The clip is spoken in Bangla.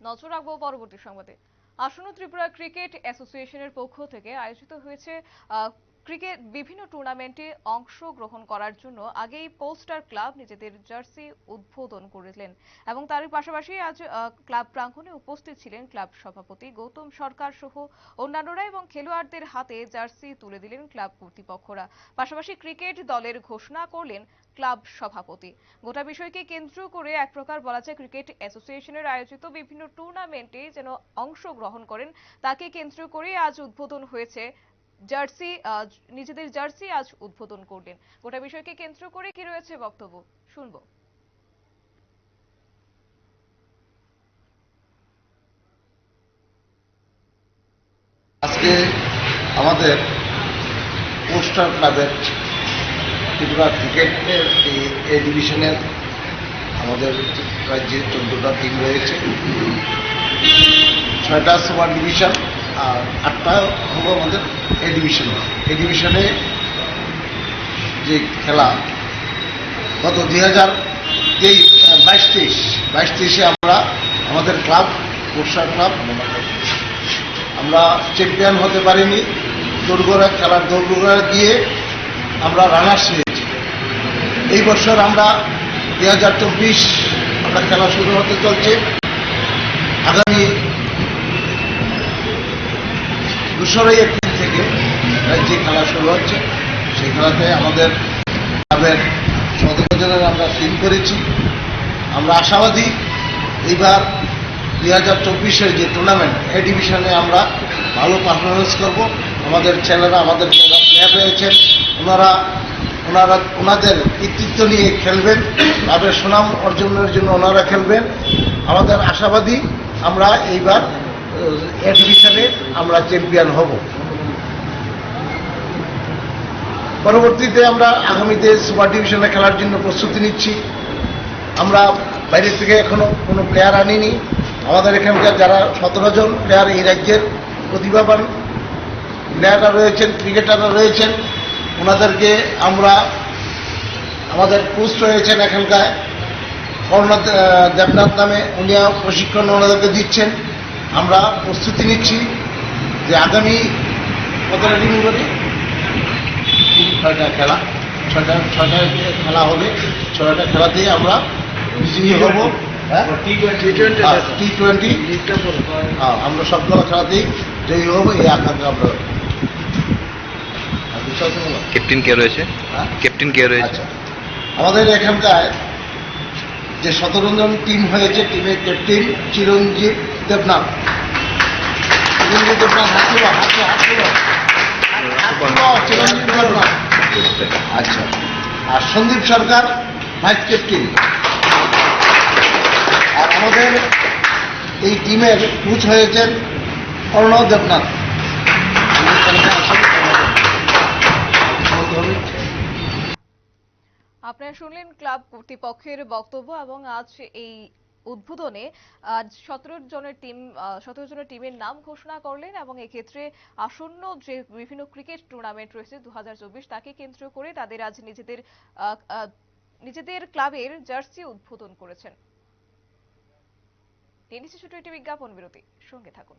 নজর রাখব পরবর্তী সংবাদে। আসন্ন ত্রিপুরা ক্রিকেট অ্যাসোসিয়েশনের পক্ষ থেকে আয়োজিত হয়েছে ক্রিকেট বিভিন্ন টুর্নামেন্টে অংশগ্রহণ করার জন্য আগেই পোস্টার ক্লাব নিজেদের জার্সি উদ্বোধন করেছিলেন। এবং তার পাশাপাশি আজ ক্লাব প্রাঙ্গণে উপস্থিত ছিলেন ক্লাব সভাপতি গৌতম সরকার সহ অন্যান্যরা এবং খেলোয়াড়দের হাতে জার্সি তুলে দিলেন ক্লাব কর্তৃপক্ষরা। পাশাপাশি ক্রিকেট দলের ঘোষণা করলেন ক্লাব সভাপতি। গোটা বিষয়কে কেন্দ্র করে এক প্রকার বলা যায় ক্রিকেট অ্যাসোসিয়েশনের আয়োজিত বিভিন্ন টুর্নামেন্টে যেন অংশগ্রহণ করেন, তাকে কেন্দ্র করে আজ উদ্বোধন হয়েছে জার্সি নিজেদের জার্সি আজ উদ্বোধন করলেন। গোটা বিষয়কে কেন্দ্র করে কি রয়েছে বক্তব্য? শুনব। আজকে আমাদের পোস্টার ক্লাবের ত্রিপুরা ক্রিকেটের এ ডিভিশনের আমাদের রাজ্যে চোদ্দোটা টিম রয়েছে। ছয়টা সুপার ডিভিশন আর আটটা হলো আমাদের এ ডিভিশন এ ডিভিশনে যে খেলা, গত দুই হাজার বাইশ তেইশ, বাইশ তেইশে আমরা আমাদের ক্লাব পোস্টার ক্লাব, আমরা চ্যাম্পিয়ন হতে পারিনি। দৌড়গোড়া খেলার দৌড়গোড়া দিয়ে আমরা রানার্স হয়েছি। এই বছর আমরা দুই হাজার চব্বিশ আমরা খেলা শুরু হতে চলছে। আগামী দোসরাই এপ্রিল থেকে। যে খেলা শুরু হচ্ছে, সেই খেলাতে আমাদের ক্লাবের সদস্যদের আমরা টিম করেছি। আমরা আশাবাদী, এইবার দুই হাজার চব্বিশের যে টুর্নামেন্ট এ ডিভিশনে আমরা ভালো পারফরমেন্স করব। আমাদের ছেলেরা, আমাদের যারা প্লেয়ার রয়েছেন, ওনারা ওনারা, ওনাদের কৃতিত্ব নিয়ে খেলবেন, ক্লাবের সুনাম অর্জনের জন্য ওনারা খেলবেন। আমাদের আশাবাদী, আমরা এইবার, এ ডিভিশনে আমরা চ্যাম্পিয়ন হব। পরবর্তীতে আমরা আগামীতে সুপার ডিভিশনে খেলার জন্য প্রস্তুতি নিচ্ছি। আমরা বাইরে থেকে এখনও কোনো প্লেয়ার আনিনি। আমাদের এখানকার যারা সতেরো জন প্লেয়ার এই রাজ্যের প্রতিভাবান প্লেয়াররা রয়েছেন ক্রিকেটাররা রয়েছেন ওনাদেরকে আমরা আমাদের কোচ রয়েছেন এখানকার। আহ, দেবনাথ নামে উনি প্রশিক্ষণ ওনাদেরকে দিচ্ছেন। আমরা প্রস্তুতি নিচ্ছি যে আগামী কতটা করি ছয়টা খেলা ছয়টা ছয়টা খেলা হবে। ছয়টা খেলাতেই আমরা বিজয়ী হব হ্যাঁ? টি টোয়েন্টি হ্যাঁ আমরা সবগুলো খেলাতেই জয়ী হব এই আকাঙ্ক্ষা আমরা? ক্যাপ্টেন কে রয়েছে? ক্যাপ্টেন কে রয়েছে? আচ্ছা। আমাদের এখানকার যে সতেরো জন টিম হয়েছে টিমের ক্যাপ্টেন চিরঞ্জিত দেবনাথ। চিরঞ্জিত দেবনাথ হাত হাত আচ্ছা। আর সন্দীপ সরকার ভাইস ক্যাপ্টেন আর আমাদের এই টিমের কোচ হয়েছেন অর্ণব দেবনাথ। আপনারা শুনলেন ক্লাব কর্তৃপক্ষের বক্তব্য এবং আজ এই উদ্বোধনে সতেরো জনের টিম সতেরো জনের টিমের নাম ঘোষণা করলেন এবং এক্ষেত্রে আসন্ন যে বিভিন্ন ক্রিকেট টুর্নামেন্ট রয়েছে দু হাজার চব্বিশ, তাকে কেন্দ্র করে তাদের আজ নিজেদের নিজেদের ক্লাবের জার্সি উদ্বোধন করেছেন। টেনিসে ছোট একটি বিজ্ঞাপন বিরতি, সঙ্গে থাকুন।